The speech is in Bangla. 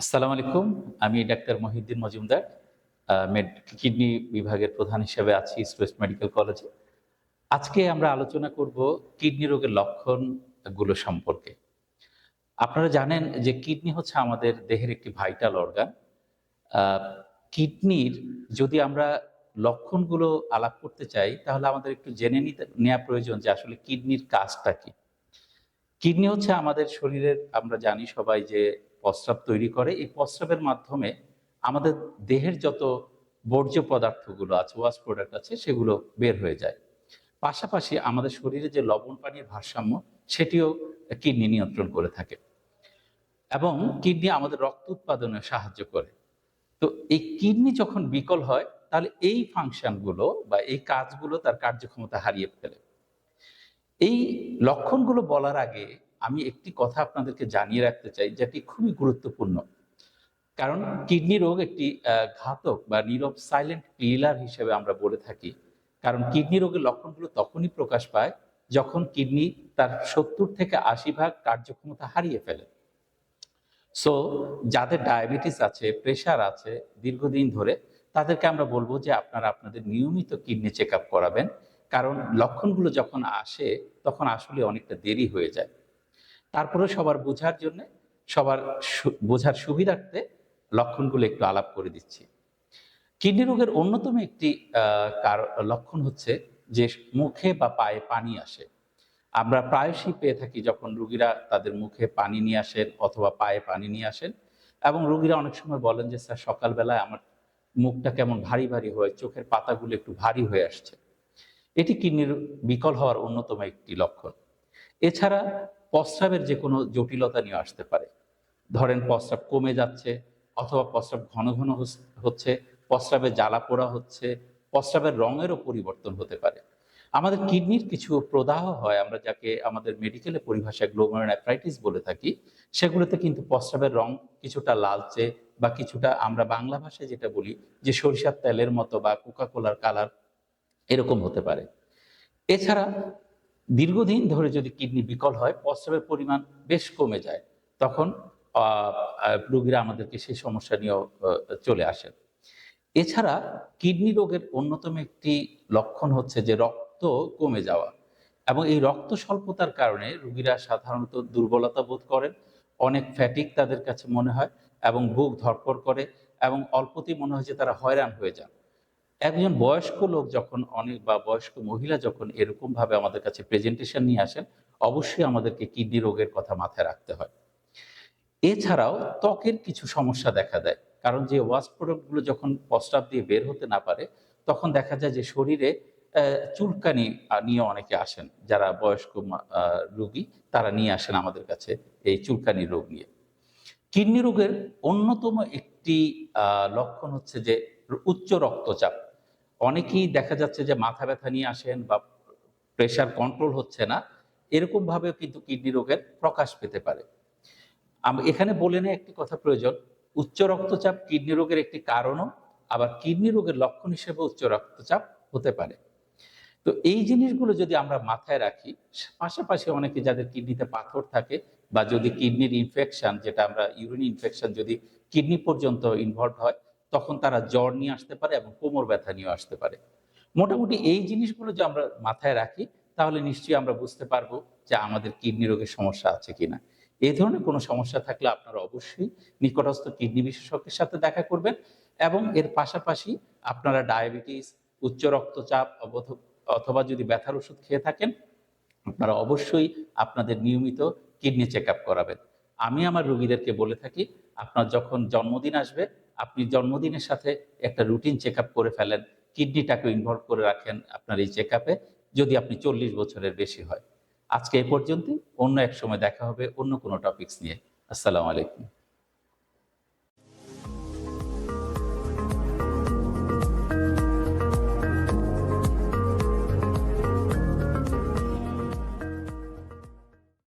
আসসালামু আলাইকুম, আমি ডাক্তার মহিউদ্দিন মজুমদার মেড কিডনি বিভাগের প্রধান হিসেবে আছি স্টুয়েস্ট মেডিকেল কলেজে আজকে আমরা আলোচনা করব কিডনি রোগের লক্ষণগুলো সম্পর্কে। আপনারা জানেন যে কিডনি হচ্ছে আমাদের দেহের একটি ভাইটাল অর্গান কিডনির যদি আমরা লক্ষণগুলো আলাপ করতে চাই, তাহলে আমাদের একটু জেনে নিতে নেওয়া প্রয়োজন যে আসলে কিডনির কাজটা কি। কিডনি হচ্ছে আমাদের শরীরের, আমরা জানি সবাই যে প্রস্রাব তৈরি করে। এই প্রস্রাবের মাধ্যমে আমাদের দেহের যত বর্জ্য পদার্থগুলো আছে ওয়াশ প্রোডাক্ট আছে, সেগুলো বের হয়ে যায়। পাশাপাশি আমাদের শরীরে যে লবণ পানির ভারসাম্য, সেটিও কিডনি নিয়ন্ত্রণ করে থাকে এবং কিডনি আমাদের রক্ত উৎপাদনে সাহায্য করে। তো এই কিডনি যখন বিকল হয়, তাহলে এই ফাংশনগুলো বা এই কাজগুলো তার কার্যক্ষমতা হারিয়ে ফেলে। এই লক্ষণগুলো বলার আগে আমি একটি কথা আপনাদেরকে জানিয়ে রাখতে চাই, যেটি খুবই গুরুত্বপূর্ণ। কারণ কিডনি রোগ একটি ঘাতক বা নীরব সাইলেন্ট কিলার হিসেবে আমরা বলে থাকি। কারণ কিডনি রোগের লক্ষণগুলো তখনই প্রকাশ পায় যখন কিডনি তার সত্তর থেকে আশি ভাগ কার্যক্ষমতা হারিয়ে ফেলে। সো যাদের ডায়াবেটিস আছে প্রেশার আছে দীর্ঘদিন ধরে, তাদেরকে আমরা বলব যে আপনারা আপনাদের নিয়মিত কিডনি চেক করাবেন। কারণ লক্ষণগুলো যখন আসে, তখন আসলে অনেকটা দেরি হয়ে যায়। তারপরে সবার বোঝার জন্য, সবার বোঝার সুবিধার্থে লক্ষণগুলো একটু আলাপ করে দিচ্ছি। কিডনি রোগের অন্যতম একটি কার- লক্ষণ হচ্ছে যে মুখে বা পায়ে পানি আসে। আমরা প্রায়শই পেয়ে থাকি যখন রুগীরা তাদের মুখে পানি নিয়ে আসেন অথবা পায়ে পানি নিয়ে আসেন এবং রুগীরা অনেক সময় বলেন যে, স্যার, সকালবেলায় আমার মুখটা কেমন ভারী ভারী হয়ে, চোখের পাতাগুলো একটু ভারী হয়ে আসছে। এটি কিডনির বিকল হওয়ার অন্যতম একটি লক্ষণ। এছাড়া প্রস্রাবের যে কোনো জটিলতা নিয়ে আসতে পারে। ধরেন প্রস্রাব কমে যাচ্ছে অথবা প্রস্রাব ঘন ঘন হচ্ছে, প্রস্রাবে জ্বালা পোড়া হচ্ছে, প্রস্রাবের রঙেরও পরিবর্তন হতে পারে। আমাদের কিডনির কিছু প্রদাহ হয়, আমরা যাকে আমাদের মেডিকেলে পরিভাষায় গ্লোমারোনেফ্রাইটিস বলে থাকি, সেগুলোতে কিন্তু প্রস্রাবের রং কিছুটা লালচে বা কিছুটা আমরা বাংলা ভাষায় যেটা বলি যে সরিষার তেলের মতো বা কোকা কোলার কালার এরকম হতে পারে। এছাড়া দীর্ঘদিন ধরে যদি কিডনি বিকল হয়, প্রস্রাবের পরিমাণ বেশ কমে যায়, তখন রোগীরা আমাদেরকে সেই সমস্যা নিয়েও চলে আসেন। এছাড়া কিডনি রোগের অন্যতম একটি লক্ষণ হচ্ছে যে রক্ত কমে যাওয়া এবং এই রক্ত স্বল্পতার কারণে রোগীরা সাধারণত দুর্বলতা বোধ করেন, অনেক ফ্যাটিক তাদের কাছে মনে হয় এবং বুক ধরপড় করে এবং অল্পতেই মনে হয় যে তারা হয়রান হয়ে যান। একজন বয়স্ক লোক যখন অনেক, বা বয়স্ক মহিলা যখন এরকম ভাবে আমাদের কাছে প্রেজেন্টেশন নিয়ে আসেন, অবশ্যই আমাদেরকে কিডনি রোগের কথা মাথায় রাখতে হয়। এছাড়াও ত্বকের কিছু সমস্যা দেখা দেয়, কারণ যে ওয়াশ প্রোডাক্টগুলো যখন প্রস্রাব দিয়ে বের হতে না পারে, তখন দেখা যায় যে শরীরে চুলকানি নিয়ে অনেকে আসেন, যারা বয়স্ক রোগী, তারা নিয়ে আসেন আমাদের কাছে এই চুলকানি রোগ নিয়ে। কিডনি রোগের অন্যতম একটি লক্ষণ হচ্ছে যে উচ্চ রক্তচাপ। অনেকেই দেখা যাচ্ছে যে মাথা ব্যথা নিয়ে আসেন বা প্রেশার কন্ট্রোল হচ্ছে না এরকম ভাবেও কিন্তু কিডনি রোগের প্রকাশ পেতে পারে। এখানে বলে নেয় একটি কথা প্রয়োজন, উচ্চ রক্তচাপ কিডনি রোগের একটি কারণও, আবার কিডনি রোগের লক্ষণ হিসেবে উচ্চ রক্তচাপ হতে পারে। তো এই জিনিসগুলো যদি আমরা মাথায় রাখি, পাশাপাশি অনেকে যাদের কিডনিতে পাথর থাকে বা যদি কিডনির ইনফেকশন যেটা আমরা ইউরিন ইনফেকশন যদি কিডনি পর্যন্ত ইনভলভ হয় তখন তারা জ্বর নিয়ে আসতে পারে এবং কোমর ব্যথা নিয়ে আসতে পারে। মোটামুটি এই জিনিসগুলো যে আমরা মাথায় রাখি, তাহলে নিশ্চয়ই আমরা বুঝতে পারব যে আমাদের কিডনি রোগের সমস্যা আছে কিনা। এই ধরনের কোনো সমস্যা থাকলে আপনারা অবশ্যই নিকটস্থ কিডনি বিশেষজ্ঞের সাথে দেখা করবেন এবং এর পাশাপাশি আপনারা ডায়াবেটিস, উচ্চ রক্তচাপ অথবা যদি ব্যথার ওষুধ খেয়ে থাকেন, আপনারা অবশ্যই আপনাদের নিয়মিত কিডনি চেক করাবেন। আমি আমার রোগীদেরকে বলে থাকি, আপনার যখন জন্মদিন আসবে আপনি জন্মদিনের সাথে একটা রুটিন চেক করে ফেলেন কিডনিটাকে ইনভলভ করে রাখেন আপনার এই চেক যদি আপনি চল্লিশ বছরের বেশি হয়। আজকে এ পর্যন্তই, অন্য এক সময় দেখা হবে অন্য কোনো টপিকস নিয়ে। আসসালামু আলাইকুম।